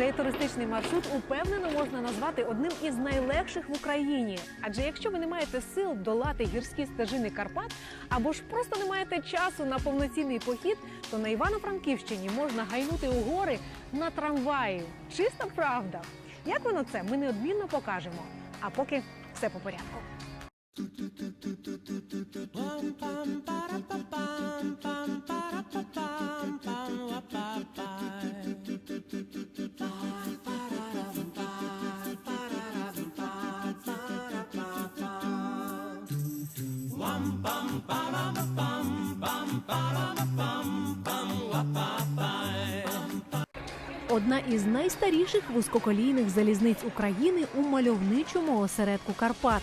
Цей туристичний маршрут упевнено можна назвати одним із найлегших в Україні. Адже якщо ви не маєте сил долати гірські стежини Карпат, або ж просто не маєте часу на повноцінний похід, то на Івано-Франківщині можна гайнути у гори на трамваї. Чиста правда. Як воно це, ми неодмінно покажемо. А поки все по порядку. Одна із найстаріших вузькоколійних залізниць України у мальовничому осередку Карпат.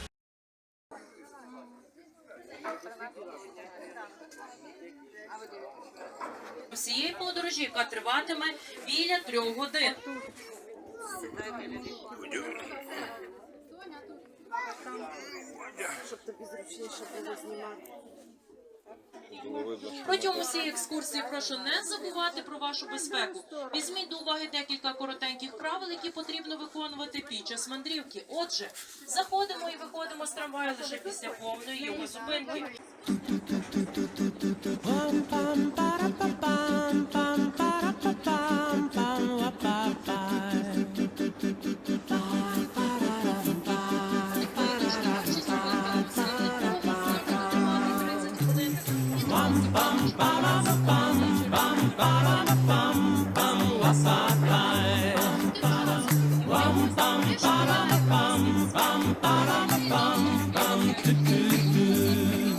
всієї подорожі, яка триватиме біля трьох годин. Протягом усієї екскурсії прошу не забувати про вашу безпеку. Візьміть до уваги декілька коротеньких правил, які потрібно виконувати під час мандрівки. Отже, заходимо і виходимо з трамваю лише після повної його зупинки.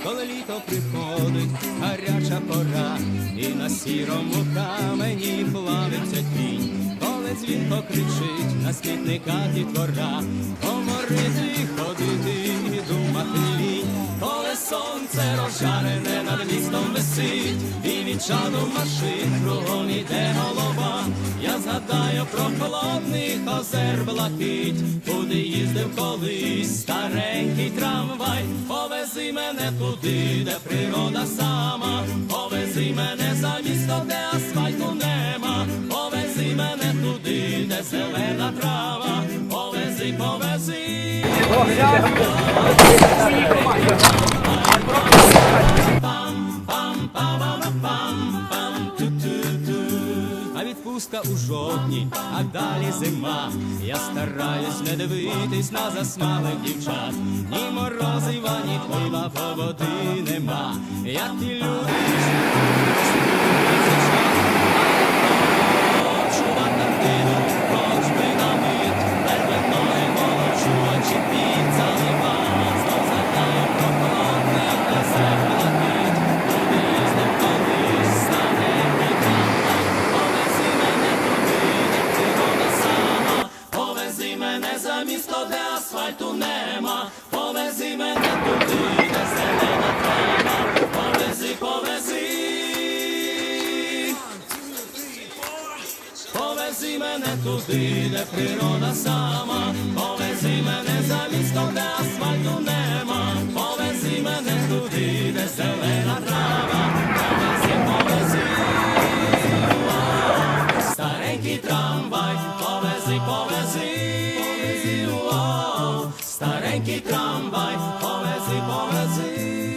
Коли літо приходить, гаряча пора, і на сірому камені плавиться тінь, коли дзвінко кричить, на смітника дітвора, поморити, ходити і думати лінь, коли сонце розжарене над містом висить, і від чаду машин кругом іде голова. Я згадаю про холодний озер блакить, куди їздив колись старенький трамвай. Повези мене туди, де природа сама, повези мене за місто, де асфальту нема, повези мене туди, де зелена трава, повези, повези. Відпустка у жовтні, а далі зима. Я стараюсь не дивитись на засмалих дівчат. Ні морозива, ні пива, поводи нема. Я ті люди, мене за місто, де асфальту нема, повези мене туди, де зелена трава, повези, повези. Повези мене туди, де природа сама, і трамвай, повези, повези,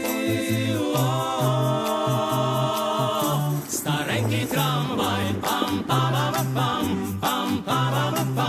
о, -о, -о, -о. старенький трамвай, пам пам пам пам пам пам пам